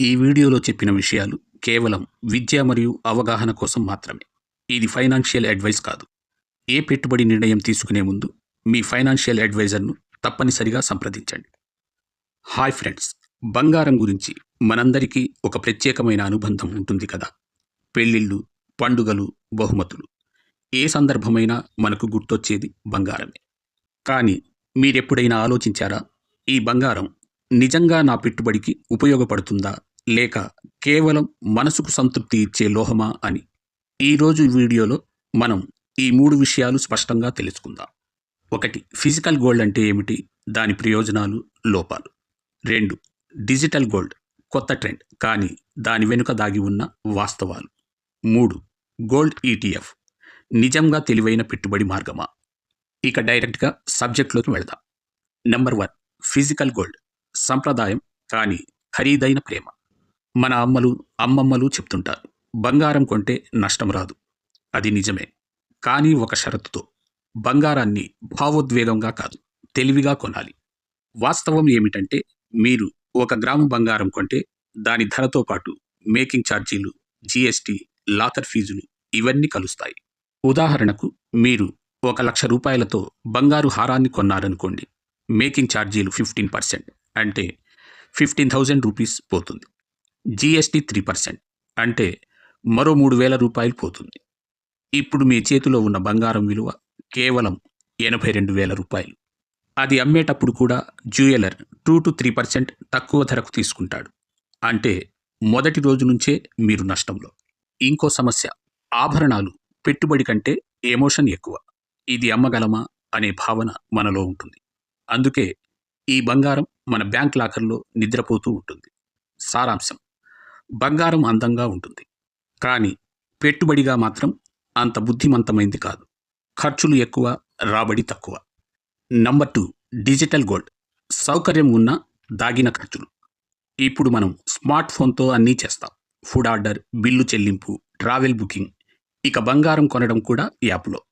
ఈ వీడియోలో చెప్పిన విషయాలు కేవలం విద్య మరియు అవగాహన కోసం మాత్రమే. ఇది ఫైనాన్షియల్ అడ్వైస్ కాదు. ఏ పెట్టుబడి నిర్ణయం తీసుకునే ముందు మీ ఫైనాన్షియల్ అడ్వైజర్ను తప్పనిసరిగా సంప్రదించండి. Hi friends! బంగారం గురించి మనందరికీ ఒక ప్రత్యేకమైన అనుబంధం ఉంటుంది కదా? పెళ్ళిళ్ళు పండుగలు బహుమతులు. ఏ సందర్భమైనా మనకు గుర్తొచ్చేది బంగారమే. కానీ మీరెప్పుడైనా ఆలోచించారా? ఈ బంగారం నిజంగా నా పెట్టుబడికి ఉపయోగపడుతుందా? లేక కేవలం మనసుకు సంతృప్తి ఇచ్చే లోహమా అని. ఈరోజు వీడియోలో మనం ఈ మూడు విషయాలు స్పష్టంగా తెలుసుకుందాం. ఒకటి ఫిజికల్ గోల్డ్ అంటే ఏమిటి? దాని ప్రయోజనాలు లోపాలు. రెండు డిజిటల్ గోల్డ్ కొత్త ట్రెండ్ కానీ దాని వెనుక దాగి ఉన్న వాస్తవాలు. మూడు గోల్డ్ ఈటీఎఫ్ నిజంగా తెలివైన పెట్టుబడి మార్గమా? ఇక డైరెక్ట్గా సబ్జెక్ట్లోకి వెళదాం. Number one physical gold. సంప్రదాయం కానీ ఖరీదైన ప్రేమ. మన అమ్మలు అమ్మమ్మలు చెప్తుంటారు బంగారం కొంటే నష్టం రాదు. అది నిజమే. కానీ ఒక షరతుతో. బంగారాన్ని భావోద్వేగంగా కాదు తెలివిగా కొనాలి. వాస్తవం ఏమిటంటే మీరు ఒక గ్రాము బంగారం కొంటే దాని ధరతో పాటు మేకింగ్ ఛార్జీలు జీఎస్టీ లాకర్ ఫీజులు ఇవన్నీ కలుస్తాయి. ఉదాహరణకు మీరు ఒక లక్ష రూపాయలతో బంగారు హారాన్ని కొన్నారనుకోండి మేకింగ్ ఛార్జీలు ఫిఫ్టీన్ పర్సెంట్. అంటే ఫిఫ్టీన్ థౌజండ్ రూపీస్ పోతుంది. జీఎస్టీ త్రీ పర్సెంట్ అంటే మరో మూడు వేల రూపాయలు పోతుంది. ఇప్పుడు మీ చేతిలో ఉన్న బంగారం విలువ కేవలం ఎనభై రెండు వేల రూపాయలు. అది అమ్మేటప్పుడు కూడా jeweller two to three percent తక్కువ ధరకు తీసుకుంటాడు. అంటే మొదటి రోజు నుంచే మీరు నష్టంలో. ఇంకో సమస్య ఆభరణాలు పెట్టుబడి కంటే ఎమోషన్ ఎక్కువ. ఇది అమ్మగలమా అనే భావన మనలో ఉంటుంది. అందుకే ఈ బంగారం మన బ్యాంక్ లాకర్లో నిద్రపోతూ ఉంటుంది. సారాంశం. బంగారం అందంగా ఉంటుంది. కానీ పెట్టుబడిగా మాత్రం అంత బుద్ధిమంతమైంది కాదు. ఖర్చులు ఎక్కువ రాబడి తక్కువ. Number two digital gold. సౌకర్యం ఉన్న దాగిన ఖర్చులు. ఇప్పుడు మనం స్మార్ట్ ఫోన్తో అన్నీ చేస్తాం. ఫుడ్ ఆర్డర్ బిల్లు చెల్లింపు ట్రావెల్ బుకింగ్. ఇక బంగారం కొనడం కూడా యాప్లో.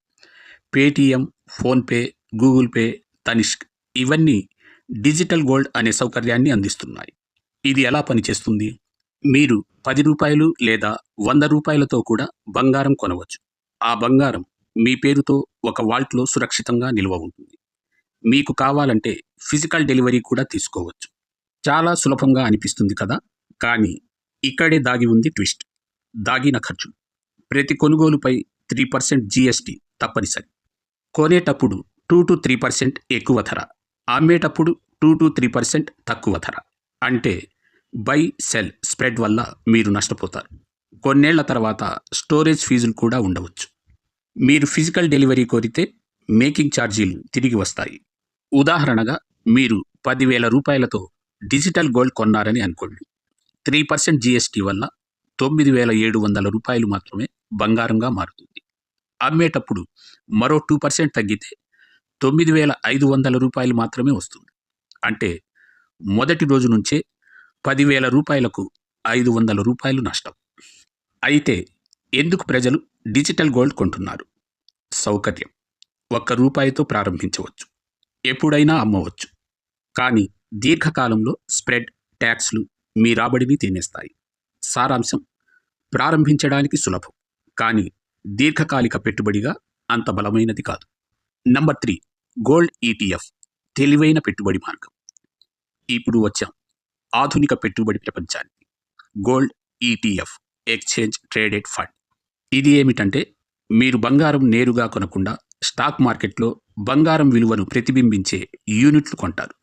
Paytm PhonePe Google Pay Tanishq ఇవన్నీ డిజిటల్ గోల్డ్ అనే సౌకర్యాన్ని అందిస్తున్నాయి. ఇది ఎలా పనిచేస్తుంది? మీరు పది రూపాయలు లేదా వంద రూపాయలతో కూడా బంగారం కొనవచ్చు. ఆ బంగారం మీ పేరుతో ఒక వాల్ట్లో సురక్షితంగా నిల్వ ఉంటుంది. మీకు కావాలంటే ఫిజికల్ డెలివరీ కూడా తీసుకోవచ్చు. చాలా సులభంగా అనిపిస్తుంది కదా? కానీ ఇక్కడే దాగి ఉంది ట్విస్ట్. దాగిన ఖర్చు. ప్రతి కొనుగోలుపై త్రీ పర్సెంట్ జీఎస్టీ తప్పనిసరి. కొనేటప్పుడు టూ టు త్రీ పర్సెంట్ ఎక్కువ ధర. అమ్మేటప్పుడు టూ టు త్రీ పర్సెంట్ తక్కువ ధర. అంటే బై సెల్ స్ప్రెడ్ వల్ల మీరు నష్టపోతారు. కొన్నేళ్ళ తర్వాత స్టోరేజ్ ఫీజులు కూడా ఉండవచ్చు. మీరు ఫిజికల్ డెలివరీ కోరితే మేకింగ్ ఛార్జీలు తిరిగి వస్తాయి. ఉదాహరణగా మీరు పదివేల రూపాయలతో డిజిటల్ గోల్డ్ కొన్నారని అనుకోండి. త్రీ పర్సెంట్ జీఎస్టీ వల్ల తొమ్మిది వేల ఏడు వందల రూపాయలు మాత్రమే బంగారంగా మారుతుంది. అమ్మేటప్పుడు మరో టూ పర్సెంట్ తగ్గితే తొమ్మిది వేల ఐదు వందల రూపాయలు మాత్రమే వస్తుంది. అంటే మొదటి రోజు నుంచే పదివేల రూపాయలకు ఐదు వందల రూపాయలు నష్టం. అయితే ఎందుకు ప్రజలు డిజిటల్ గోల్డ్ కొంటున్నారు? సౌకర్యం. ఒక్క రూపాయితో ప్రారంభించవచ్చు. ఎప్పుడైనా అమ్మవచ్చు. కానీ దీర్ఘకాలంలో స్ప్రెడ్ ట్యాక్స్లు మీ రాబడిని తినేస్తాయి. సారాంశం ప్రారంభించడానికి సులభం. కానీ దీర్ఘకాలిక పెట్టుబడిగా అంత బలమైనది కాదు. నంబర్ త్రీ గోల్డ్ ఈటీఎఫ్ తెలివైన పెట్టుబడి మార్గం. ఇప్పుడు వచ్చాం ఆధునిక పెట్టుబడి ప్రపంచానికి. Gold ETF exchange traded fund. ఇది ఏమిటంటే మీరు బంగారం నేరుగా కొనకుండా స్టాక్ మార్కెట్లో బంగారం విలువను ప్రతిబింబించే యూనిట్లు కొంటారు.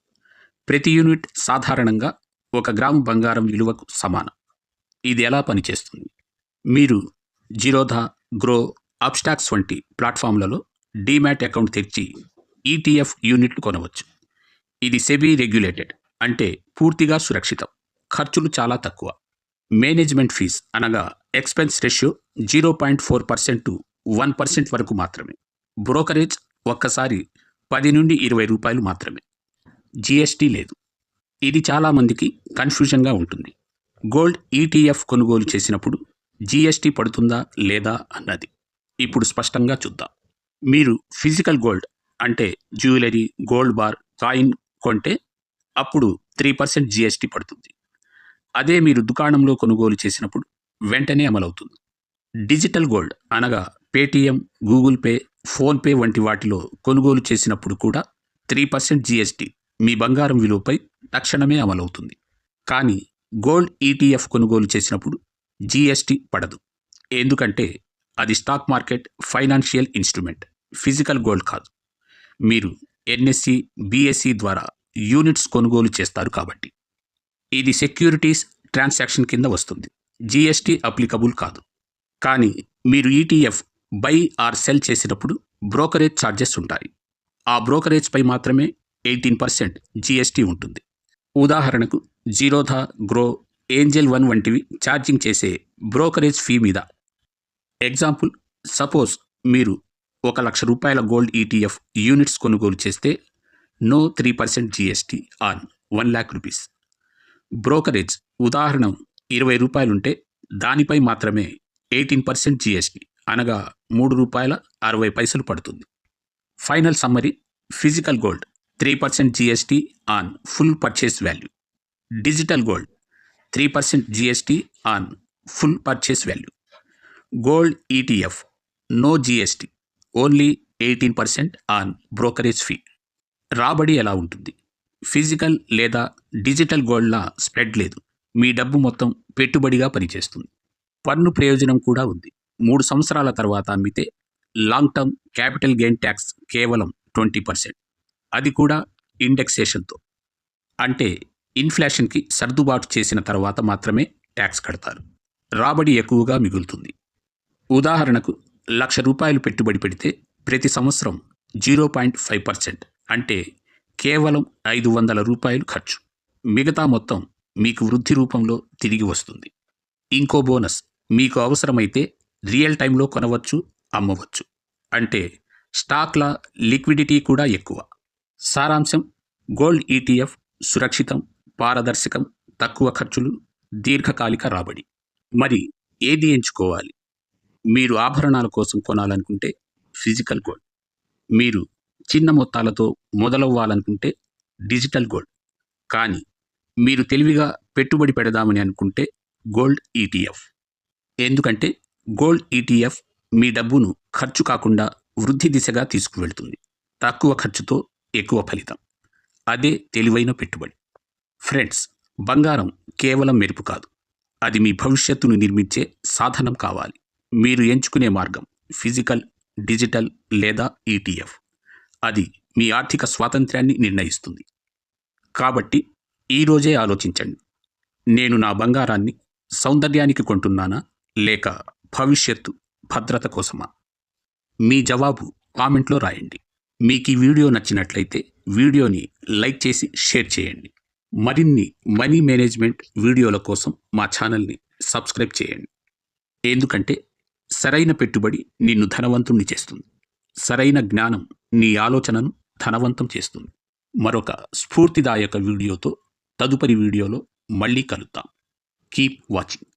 ప్రతి యూనిట్ సాధారణంగా ఒక గ్రాము బంగారం విలువకు సమానం. ఇది ఎలా పనిచేస్తుంది? మీరు జిరోధా గ్రో అప్స్టాక్స్ వంటి ప్లాట్ఫామ్లలో డీమ్యాట్ అకౌంట్ తెరిచి ఈటీఎఫ్ యూనిట్లు కొనవచ్చు. ఇది సెబీ రెగ్యులేటెడ్ అంటే పూర్తిగా సురక్షితం. ఖర్చులు చాలా తక్కువ. మేనేజ్మెంట్ ఫీజ్ అనగా expense ratio zero point four percent to one percent వరకు మాత్రమే. బ్రోకరేజ్ ఒక్కసారి పది నుండి ఇరవై రూపాయలు మాత్రమే. జీఎస్టీ లేదు. ఇది చాలామందికి కన్ఫ్యూజన్గా ఉంటుంది. గోల్డ్ ఈటీఎఫ్ కొనుగోలు చేసినప్పుడు జీఎస్టీ పడుతుందా లేదా అన్నది ఇప్పుడు స్పష్టంగా చూద్దాం. మీరు ఫిజికల్ గోల్డ్ అంటే జ్యువెలరీ గోల్డ్ బార్ కాయిన్ కొంటే అప్పుడు త్రీ పర్సెంట్ జిఎస్టీ పడుతుంది. అదే మీరు దుకాణంలో కొనుగోలు చేసినప్పుడు వెంటనే అమలవుతుంది. డిజిటల్ గోల్డ్ అనగా పేటీఎం గూగుల్ పే ఫోన్పే వంటి వాటిలో కొనుగోలు చేసినప్పుడు కూడా త్రీ పర్సెంట్ జీఎస్టీ మీ బంగారం విలువపై తక్షణమే అమలవుతుంది. కానీ గోల్డ్ ఈటీఎఫ్ కొనుగోలు చేసినప్పుడు జిఎస్టీ పడదు. ఎందుకంటే అది stock market financial instrument physical gold కాదు. మీరు ఎన్ఎస్సి బీఎస్సి ద్వారా యూనిట్స్ కొనుగోలు చేస్తారు కాబట్టి. ఇది సెక్యూరిటీస్ ట్రాన్సాక్షన్ కింద వస్తుంది. జీఎస్టీ అప్లికబుల్ కాదు. కానీ మీరు ఈటీఎఫ్ బై ఆర్ సెల్ చేసినప్పుడు బ్రోకరేజ్ ఛార్జెస్ ఉంటాయి. ఆ బ్రోకరేజ్పై మాత్రమే ఎయిటీన్ పర్సెంట్ జీఎస్టీ ఉంటుంది. ఉదాహరణకు జీరోధా గ్రో ఏంజెల్ వన్ వంటివి ఛార్జింగ్ చేసే బ్రోకరేజ్ ఫీ మీద. ఎగ్జాంపుల్ సపోజ్ మీరు ఒక లక్ష రూపాయల గోల్డ్ ఈటీఎఫ్ యూనిట్స్ కొనుగోలు చేస్తే no three percent GST on one lakh rupees brokerage ఉదాహరణ ఇరవై రూపాయలుంటే దానిపై మాత్రమే ఎయిటీన్ పర్సెంట్ జీఎస్టీ అనగా మూడు రూపాయల అరవై పైసలు పడుతుంది. Final summary physical gold three percent GST on full purchase value digital gold three percent GST on full purchase value gold ETF no GST only eighteen percent on brokerage fee. రాబడి ఎలా ఉంటుంది? Physical లేదా digital గోల్డ్ల spread లేదు. మీ డబ్బు మొత్తం పెట్టుబడిగా పనిచేస్తుంది. పన్ను ప్రయోజనం కూడా ఉంది. మూడు సంవత్సరాల తర్వాత అమ్మితే long term capital gain tax కేవలం ట్వంటీ పర్సెంట్. అది కూడా ఇండెక్సేషన్తో. అంటే ఇన్ఫ్లేషన్కి సర్దుబాటు చేసిన తర్వాత మాత్రమే ట్యాక్స్ కడతారు. రాబడి ఎక్కువగా మిగులుతుంది. ఉదాహరణకు లక్ష రూపాయలు పెట్టుబడి పెడితే ప్రతి సంవత్సరం జీరో పాయింట్ ఫైవ్ పర్సెంట్ అంటే కేవలం ఐదు వందల రూపాయలు ఖర్చు. మిగతా మొత్తం మీకు వృద్ధి రూపంలో తిరిగి వస్తుంది. ఇంకో బోనస్ మీకు అవసరమైతే రియల్ టైంలో కొనవచ్చు అమ్మవచ్చు. అంటే స్టాక్ల లిక్విడిటీ కూడా ఎక్కువ. సారాంశం గోల్డ్ ఈటీఎఫ్ సురక్షితం పారదర్శకం తక్కువ ఖర్చులు దీర్ఘకాలిక రాబడి. మరి ఏది ఎంచుకోవాలి? మీరు ఆభరణాల కోసం కొనాలనుకుంటే ఫిజికల్ గోల్డ్ మీరు చిన్న మొత్తాలతో మొదలవ్వాలనుకుంటే డిజిటల్ గోల్డ్ కానీ మీరు తెలివిగా పెట్టుబడి పెడదామని అనుకుంటే గోల్డ్ ఈటీఎఫ్ ఎందుకంటే గోల్డ్ ఈటీఎఫ్ మీ డబ్బును ఖర్చు కాకుండా వృద్ధి దిశగా తీసుకువెళ్తుంది. తక్కువ ఖర్చుతో ఎక్కువ ఫలితం. అదే తెలివైన పెట్టుబడి. ఫ్రెండ్స్ బంగారం కేవలం మెరుపు కాదు. అది మీ భవిష్యత్తును నిర్మించే సాధనం కావాలి. మీరు ఎంచుకునే మార్గం ఫిజికల్ డిజిటల్ లేదా ఈటీఎఫ్. అది మీ ఆర్థిక స్వాతంత్ర్యాన్ని నిర్ణయిస్తుంది. కాబట్టి ఈరోజే ఆలోచించండి. నేను నా బంగారాన్ని సౌందర్యానికి కొంటున్నానా లేక భవిష్యత్తు భద్రత కోసమా? మీ జవాబు కామెంట్లో రాయండి. మీకు ఈ వీడియో నచ్చినట్లయితే వీడియోని లైక్ చేసి షేర్ చేయండి. మరిన్ని మనీ మేనేజ్మెంట్ వీడియోల కోసం మా ఛానల్ని సబ్స్క్రైబ్ చేయండి. ఎందుకంటే సరైన పెట్టుబడి నిన్ను ధనవంతుణ్ణి చేస్తుంది. సరైన జ్ఞానం నీ ఆలోచనను ధనవంతం చేస్తుంది. మరొక స్ఫూర్తిదాయక వీడియోతో తదుపరి వీడియోలో మళ్ళీ కలుద్దాం. Keep watching